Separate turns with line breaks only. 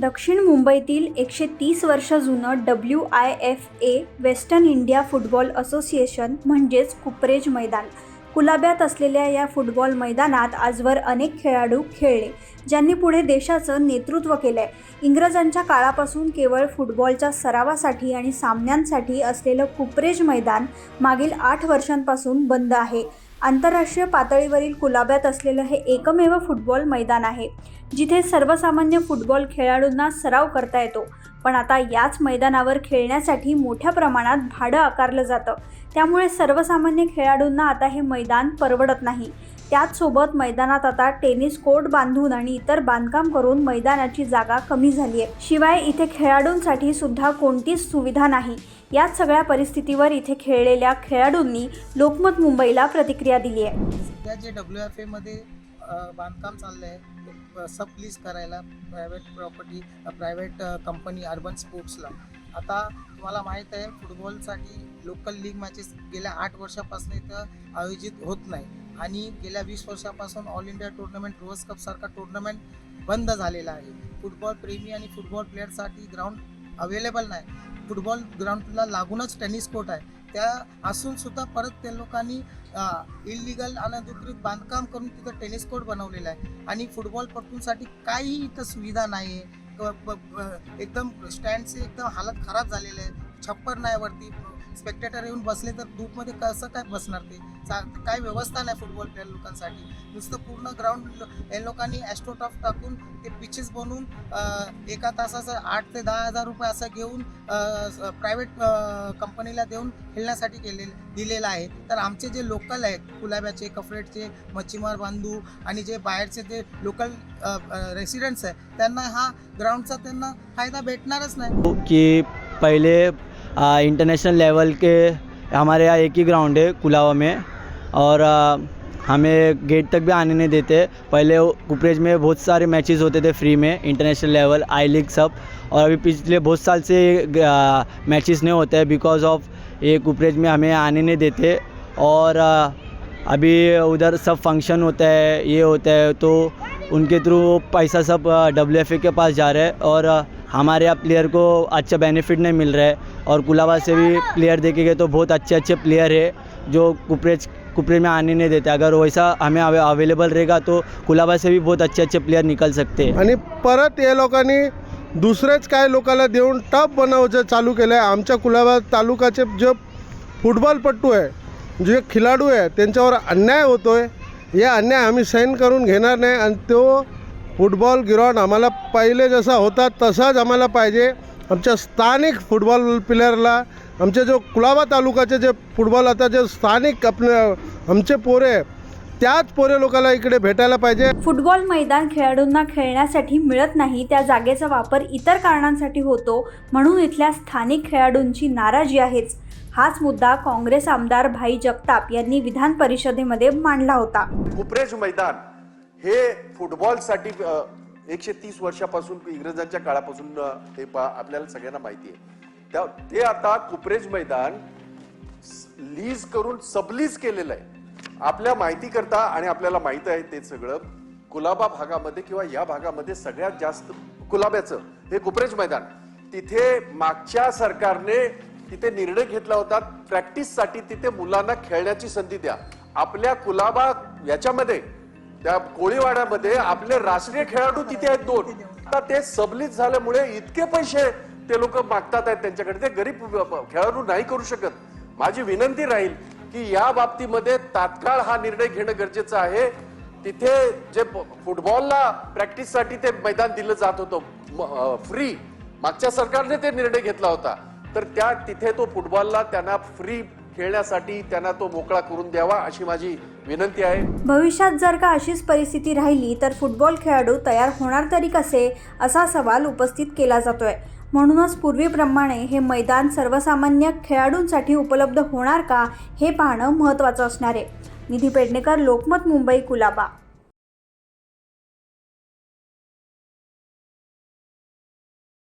दक्षिण मुंबईतील एकशे तीस वर्ष जुनं W I F A western India football association म्हणजेच कुपरेज मैदान. कुलाब्यात असलेल्या या फुटबॉल मैदानात आजवर अनेक खेळाडू खेळले ज्यांनी पुढे देशाचं नेतृत्व केलं आहे इंग्रजांच्या काळापासून केवळ फुटबॉलच्या सरावासाठी आणि सामन्यांसाठी असलेलं कुपरेज मैदान मागील आठ वर्षांपासून बंद आहे. आंतरराष्ट्रीय पातळीवरील कुलाब्यात असलेलं हे एकमेव फुटबॉल मैदान आहे जिथे सर्वसामान्य फुटबॉल खेळाडूंना सराव करता येतो. पण आता याच मैदानावर खेळण्यासाठी मोठ्या प्रमाणात भाडं आकारलं जातं. त्यामुळे सर्वसामान्य खेळाडूंना आता हे मैदान परवडत नाही. त्याचसोबत मैदानात आता टेनिस कोर्ट बांधून आणि इतर बांधकाम करून मैदानाची जागा कमी झाली आहे शिवाय इथे खेळाडूंसाठी सुद्धा कोणतीच सुविधा नाही. याच सगळ्या परिस्थितीवर इथे खेळलेल्या खेळाडूंनी लोकमत मुंबईला प्रतिक्रिया दिली आहे.
सध्या जे डब्ल्यू एफ एमध्ये बांधकाम चाललं आहे सब प्लीज करायला private property private company urban स्पोर्ट्सला आता तुम्हाला माहीत आहे फुटबॉलसाठी लोकल लीग मॅचेस गेल्या आठ वर्षापासून इथं आयोजित होत नाही. आणि गेल्या वीस वर्षापासून ऑल इंडिया टुर्नामेंट रोज कपसारखा टुर्नामेंट बंद झालेला आहे. फुटबॉल प्रेमी आणि फुटबॉल प्लेअरसाठी ग्राउंड अवेलेबल नाही. फुटबॉल ग्राउंडला लागूनच टेनिस कोर्ट आहे. त्या असून सुद्धा परत त्या लोकांनी इलिगल अनधिकृत बांधकाम करून तिथं टेनिस कोर्ट बनवलेला आहे. आणि फुटबॉलपटूंसाठी काहीही इथं सुविधा नाही आहे एकदम स्टँडचे एकदम हालत खराब झालेले आहे छप्पर नाही वरती स्पेक्टेटर येऊन बसले तर धूपमध्ये कसं काय बसणार ते? चा काय व्यवस्था नाही फुटबॉल प्लेअर लोकांसाठी. नुसतं पूर्ण ग्राउंड या लोकांनी ॲस्ट्रोटॉफ टाकून ते पिचेस बनवून एका तासाचं आठ ते दहा हजार रुपये असं घेऊन प्रायव्हेट कंपनीला देऊन खेळण्यासाठी केले दिलेलं आहे. तर आमचे जे लोकल आहेत कुलाब्याचे कफरेटचे मच्छीमार बांधू आणि जे बाहेरचे जे लोकल रेसिडेंट्स आहेत त्यांना हा ग्राउंडचा त्यांना फायदा भेटणारच नाही.
की पहिले इंटरनेशनल लेवल के हमारे यहाँ एक ही ग्राउंड है, कुलावा में। और हमें गेट तक भी आने नहीं देते। पहले कुपरेज में बहुत सारे मैचेस होते थे फ्री में इंटरनेशनल लेवल आई लीग सब। और अभी पिछले बहुत साल से मैचेस नहीं होते हैं बिकॉज़ ऑफ़ ये कुपरेज में हमें आने नहीं देते। और अभी उधर सब फ़ंक्शन होता है, ये होता है तो उनके थ्रू पैसा सब डब्ल्यू एफ़ ए के पास जा रहा है। और हमारे यहाँ प्लेयर को अच्छा बेनिफिट नहीं मिल रहा है और कुलाबा से भी प्लेयर देखे गए तो बहुत अच्छे अच्छे प्लेयर है जो कुपरेज कुपरेज में आने नहीं देते। अगर वैसा हमें अवेलेबल रहेगा तो कुलाबा से भी बहुत अच्छे अच्छे प्लेयर निकल सकते हैं।
आणि परत या लोकांनी दुसरेच काय लोकांना देऊन टप बनवायचं चालू केलं आहे आमच्या कुलाबा तालुकाचे जे फुटबॉलपट्टू आहे जे खिलाडू आहे त्यांच्यावर अन्याय होतो आहे या अन्याय आम्ही सहन करून घेणार नाही आणि तो फुटबॉल ग्राउंड आम्हाला पहिले जसा होता तसाच आम्हाला पाहिजे. आमच्या स्थानिक फुटबॉल प्लेयरला आमचे जो कुलाबा तालुक्याचे जे फुटबॉल आता जे स्थानिक आपले आमचे पोरे त्याच पोरे लोकांना इकडे भेटायला पाहिजे.
फुटबॉल मैदान खेळाडूंना खेळण्यासाठी मिळत नाही त्या जागेचा वापर इतर कारणांसाठी होतो म्हणून इथल्या स्थानिक खेळाडूंची नाराजी आहेच. हाच मुद्दा काँग्रेस आमदार भाई जगताप यांनी विधान परिषदेमध्ये मांडला होता.
कुपरेज मैदान हे फुटबॉलसाठी एकशे तीस वर्षापासून इंग्रजांच्या काळापासून ते हे आपल्याला सगळ्यांना माहिती आहे. त्या ते आता कुपरेज मैदान लीज करून सबलीज केलेलं आहे. आपल्या माहिती करता आणि आपल्याला माहीत आहे ते सगळं कुलाबा भागामध्ये किंवा या भागामध्ये सगळ्यात जास्त कुलाब्याचं हे कुपरेज मैदान. तिथे मागच्या सरकारने तिथे निर्णय घेतला होता प्रॅक्टिससाठी तिथे मुलांना खेळण्याची संधी द्या. आपल्या कुलाबा याच्यामध्ये त्या कोळीवाड्यामध्ये आपले राष्ट्रीय खेळाडू तिथे आहेत दोन. आता ते सबलीत झाल्यामुळे इतके पैसे ते लोक मागतात आहेत त्यांच्याकडे. ते गरीब खेळाडू नाही करू शकत. माझी विनंती राहील की या बाबतीमध्ये तात्काळ हा निर्णय घेणं गरजेचं आहे. तिथे जे फुटबॉलला प्रॅक्टिससाठी ते मैदान दिलं जात होतं. फ्री मागच्या सरकारने ते निर्णय घेतला होता. तर त्या तिथे तो फुटबॉलला त्यांना फ्री खेळण्यासाठी त्यांना तो मोकळा करून द्यावा अशी माझी विनंती आहे.
भविष्यात जर का अशीच परिस्थिती राहिली तर फुटबॉल खेळाडू तयार होणार तरी कसे? असा सवाल उपस्थित केला जातोय. म्हणूनच पूर्वीप्रमाणे हे मैदान सर्वसामान्य खेळाडूंसाठी उपलब्ध होणार का हे पाहणं महत्त्वाचं असणार आहे. निधी पेडणेकर लोकमत मुंबई कुलाबा.